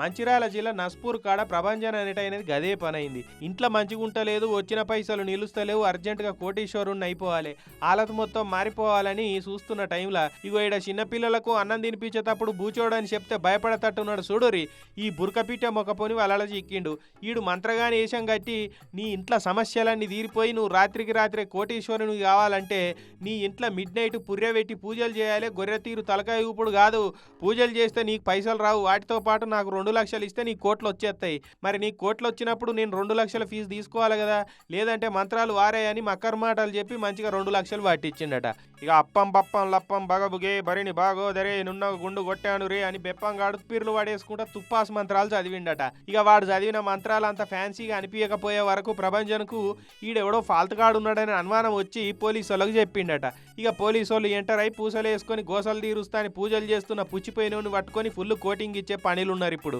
మంచిర్యాల జిల్లా నస్పూర్ కాడ ప్రభంజన్ అనేటైనది గదే పని అయింది ఇంట్లో మంచిగా ఉంటలేదు వచ్చిన పైసలు నిలుస్తలేవు అర్జెంటుగా కోటీశ్వరుణ్ణి అయిపోవాలి. ఆలత మొత్తం మారిపోవాలని చూస్తున్న టైంలో ఇగో ఈడ చిన్నపిల్లలకు అన్నం తినిపించేటప్పుడు బూచోడని చెప్తే భయపడతట్టున్నాడు చూడురి ఈ బురకపీట మొక్కపోని వాళ్ళ చిక్కిండు ఈడు మంత్రగాని వేషం కట్టి నీ ఇంట్లో సమస్యలన్నీ తీరిపోయి నువ్వు రాత్రికి రాత్రి కోటీశ్వరుని కావాలంటే నీ ఇంట్లో మిడ్ నైట్ పుర్రెబెట్టి పూజలు చేయాలి గొర్రె తీరు తలకాయ ఊపుడు కాదు. పూజలు చేస్తే నీకు పైసలు రావు. వాటితో పాటు నాకు రెండు రెండు లక్షలు ఇస్తే నీ కోట్లు వచ్చేస్తాయి. మరి నీ కోట్లు వచ్చినప్పుడు నేను రెండు లక్షల ఫీజు తీసుకోవాలి కదా? లేదంటే మంత్రాలు వారాయని మక్కర్ మాటలు చెప్పి మంచిగా రెండు లక్షలు పట్టించిండట ఇక అప్పం పప్పం లప్పం బగబుగే బరిని బాగోదరే నున్న గుండు కొట్టాను రే అని బెప్పంగాడు పీర్లు వాడేసుకుంటా తుప్పాస్ మంత్రాలు చదివిండట. ఇక వాడు చదివిన మంత్రాలు అంత ఫ్యాన్సీగా అనిపించకపోయే వరకు ప్రభంజన్కు ఈడెవడో ఫాల్తుగాడు ఉన్నాడని అనుమానం వచ్చి పోలీసు వాళ్ళకి చెప్పిండట. ఇక పోలీసు వాళ్ళు ఎంటర్ అయి పూసలు వేసుకొని గోసలు తీరుస్తా అని పూజలు చేస్తున్న పుచ్చిపోయినోని పట్టుకొని ఫుల్ కోటింగ్ ఇచ్చే పనిలు ఉన్నారు ఇప్పుడు.